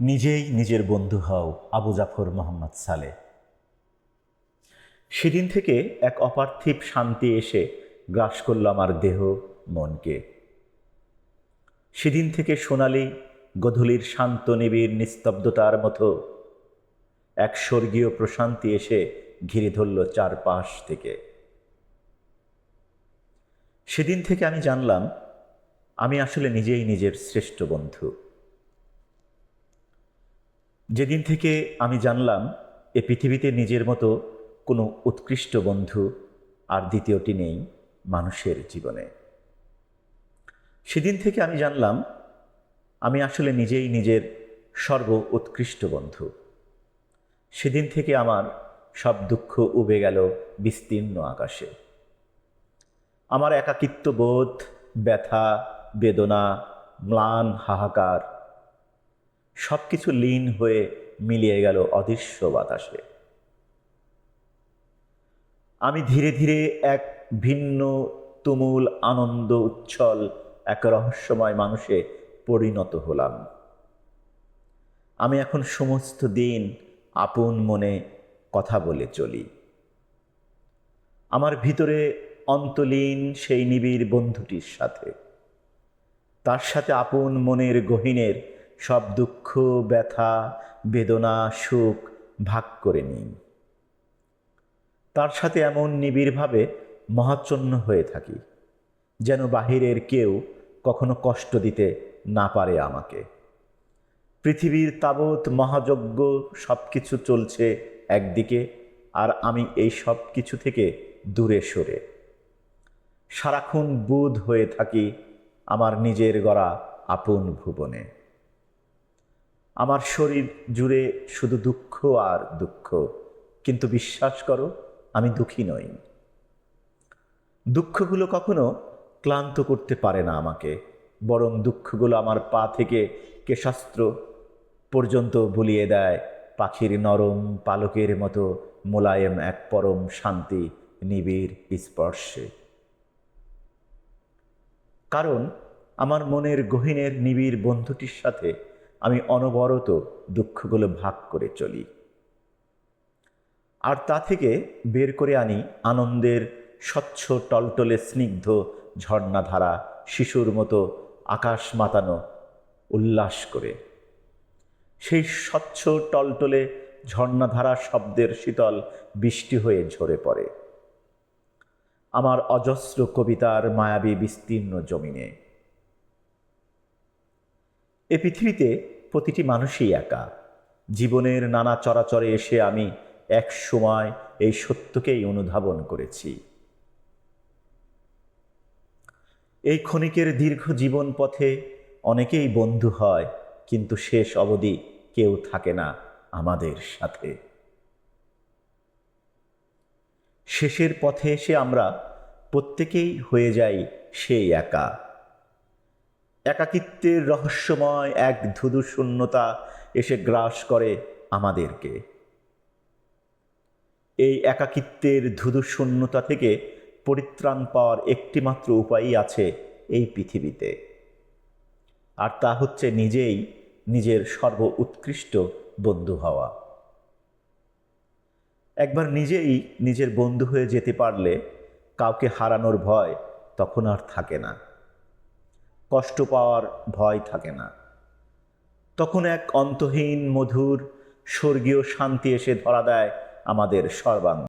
নিজেই নিজের বন্ধু হও আবু জাফর মোহাম্মদ সালে। সেদিন থেকে এক অপার্থিব শান্তি এসে গ্রাস করল আমার দেহ, মনকে। সেদিন থেকে সোনালি গধূলির শান্ত নিবিড় নিস্তব্ধতার মতো এক স্বর্গীয় প্রশান্তি এসে ঘিরে ধরল চারপাশ থেকে। সেদিন থেকে আমি জানলাম, আমি আসলে নিজেই নিজের শ্রেষ্ঠ বন্ধু। যেদিন থেকে আমি জানলাম এ পৃথিবীতে নিজের মতো কোনো উৎকৃষ্ট বন্ধু আর দ্বিতীয়টি নেই মানুষের জীবনে। সেদিন থেকে আমি জানলাম আমি আসলে নিজেই নিজের সর্ব উৎকৃষ্ট বন্ধু। সেদিন থেকে আমার সব দুঃখ উবে গেল বিস্তীর্ণ আকাশে। আমার একাকিত্ব বোধ, ব্যথা, বেদনা, ম্লান হাহাকার সব কিছু লীন হয়ে মিলিয়ে গেল অদৃশ্য বাতাসে। আমি ধীরে ধীরে এক ভিন্ন, তুমুল আনন্দ উচ্ছল, এক রহস্যময় মানুষে পরিণত হলাম। আমি এখন সমস্ত দিন আপন মনে কথা বলে চলি। আমার ভিতরে অন্তলীন সেই নিবিড় বন্ধুটির সাথে। তার সাথে আপন মনের গহীনের সব দুঃখ, ব্যথা, বেদনা, সুখ ভাগ করে নিই তার সাথে এমন নিবিড়ভাবে মহাচ্ছন্ন হয়ে থাকি, যেন বাহিরের কেউ কখনো কষ্ট দিতে না পারে আমাকে। পৃথিবীর তাবৎ মহাযজ্ঞ সব কিছু চলছে একদিকে, আর আমি এই সব কিছু থেকে দূরে সরে। সারাক্ষণ বুধ হয়ে থাকি আমার নিজের গড়া আপন ভুবনে। আমার শরীর জুড়ে শুধু দুঃখ আর দুঃখ। কিন্তু বিশ্বাস করো, আমি দুঃখী নই। দুঃখগুলো কখনো ক্লান্ত করতে পারে না আমাকে, বরং দুঃখগুলো আমার পা থেকে কেশাস্ত্র পর্যন্ত বুলিয়ে দেয় পাখির নরম পালকের মতো মোলায়েম এক পরম শান্তি নিবিড় স্পর্শে। কারণ আমার মনের গহীনের নিবিড় বন্ধুটির সাথে আমি অনবরত দুঃখগুলো ভাগ করে চলি। আর তা থেকে বের করে আনি আনন্দের স্বচ্ছ টলটলে স্নিগ্ধ ঝর্ণাধারা শিশুর মতো আকাশ মাতানো উল্লাস করে। সেই স্বচ্ছ টলটলে ঝর্ণাধারা শব্দের শীতল বৃষ্টি হয়ে ঝরে পড়ে। আমার অজস্র কবিতার মায়াবী বিস্তীর্ণ জমিনে এ পৃথিবীতে প্রতিটি মানুষই একা। জীবনের নানা চরাচরে এসে আমি এক সময় এই সত্যকেই অনুধাবন করেছি। এই ক্ষণিকের দীর্ঘ জীবন পথে অনেকেই বন্ধু হয়, কিন্তু শেষ অবধি কেউ থাকে না আমাদের সাথে। শেষের পথে এসে আমরা প্রত্যেকেই হয়ে যাই সেই একা। একাকিত্বের রহস্যময় এক ধুধু শূন্যতা এসে গ্রাস করে আমাদেরকে। এই একাকিত্বের ধুধু শূন্যতা থেকে পরিত্রাণ পাওয়ার একটিমাত্র উপায়ই আছে এই পৃথিবীতে। আর তা হচ্ছে নিজেই নিজের সর্ব উৎকৃষ্ট বন্ধু হওয়া। একবার নিজেই নিজের বন্ধু হয়ে যেতে পারলে কাউকে হারানোর ভয় তখন আর থাকে না। কষ্ট পাওয়ার ভয় থাকে না। তখন এক অন্তহীন মধুর, স্বর্গীয় শান্তি এসে ধরা দেয় আমাদের সর্বাঙ্গে।